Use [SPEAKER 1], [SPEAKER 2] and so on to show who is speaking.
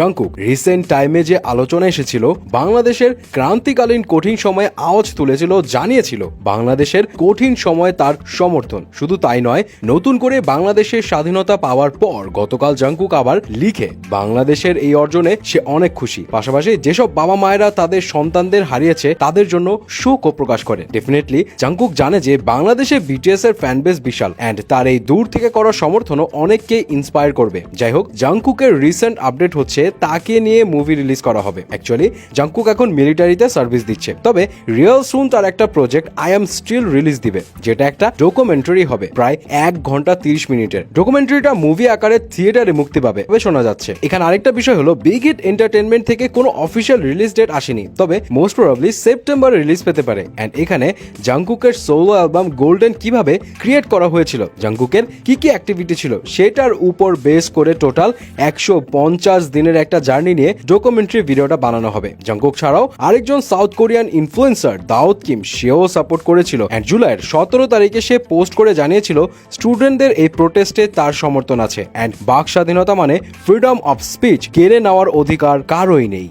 [SPEAKER 1] Jungkook recent টাইমে যে আলোচনা এসেছিল, বাংলাদেশের ক্রান্তিকালীন কঠিন সময়ে আওয়াজ তুলেছিল, জানিয়েছিল বাংলাদেশের কঠিন সময়ে তার সমর্থন। শুধু তাই নয়, নতুন করে বাংলাদেশের স্বাধীনতা পাওয়ার পর গতকাল জাংকুক আবার লিখে, বাংলাদেশের এই অর্জনে সে অনেক খুশি। পাশাপাশি যেসব বাবা মায়েরা তাদের সন্তানদের হারিয়েছে, তাদের জন্য শোকও প্রকাশ করে। ডেফিনেটলি জাংকুক জানে যে বাংলাদেশে বিটিএস এর ফ্যান বেস বিশাল অ্যান্ড তার এই দূর থেকে করা সমর্থনও অনেককে ইন্সপায়ার করবে। যাই হোক, জাংকুকের রিসেন্ট আপডেট হচ্ছে তাকে নিয়ে মুভি রিলিজ করা হবে। অ্যাকচুয়ালি জাংকুক এখন মিলিটারিতে সার্ভিস দিচ্ছে। তবে রিয়েল সুন তার একটা project I am still release দিবে, যেটা একটা ডকুমেন্টারি হবে, প্রায় এক ঘণ্টা তিরিশ মিনিটের। ডকুমেন্টারিটা মুভি আকারে থিয়েটারে মুক্তি পাবে তবে শোনা যাচ্ছে। এখানে আরেকটা বিষয় হলো বিগ হিট এন্টারটেনমেন্ট থেকে কোনো অফিসিয়াল রিলিজ ডেট আসেনি। তবে মোস্ট প্রবাবলি সেপ্টেম্বরে রিলিজ পেতে পারে। অ্যান্ড এখানে জাংকুকের সোলো অ্যালবাম গোল্ডেন কীভাবে ক্রিয়েট করা হয়েছিল? জাংকুকের কি কি অ্যাক্টিভিটি ছিল? সেটার উপর বেস করে টোটাল একশো পঞ্চাশ দিনের একটা জার্নি নিয়ে ডকুমেন্টারি ভিডিওটা বানানো হবে। জঙ্গক ছাড়াও আরেকজন South Korean influencer Dawood Kim, সেও সাপোর্ট করেছিল। অ্যান্ড জুলাইয়ের সতেরো তারিখে সে পোস্ট করে জানিয়েছিল, স্টুডেন্টদের এই প্রোটেস্টে তার সমর্থন আছে। অ্যান্ড বাক স্বাধীনতা মানে ফ্রিডম অফ স্পিচ কেড়ে নেওয়ার অধিকার কারোই নেই।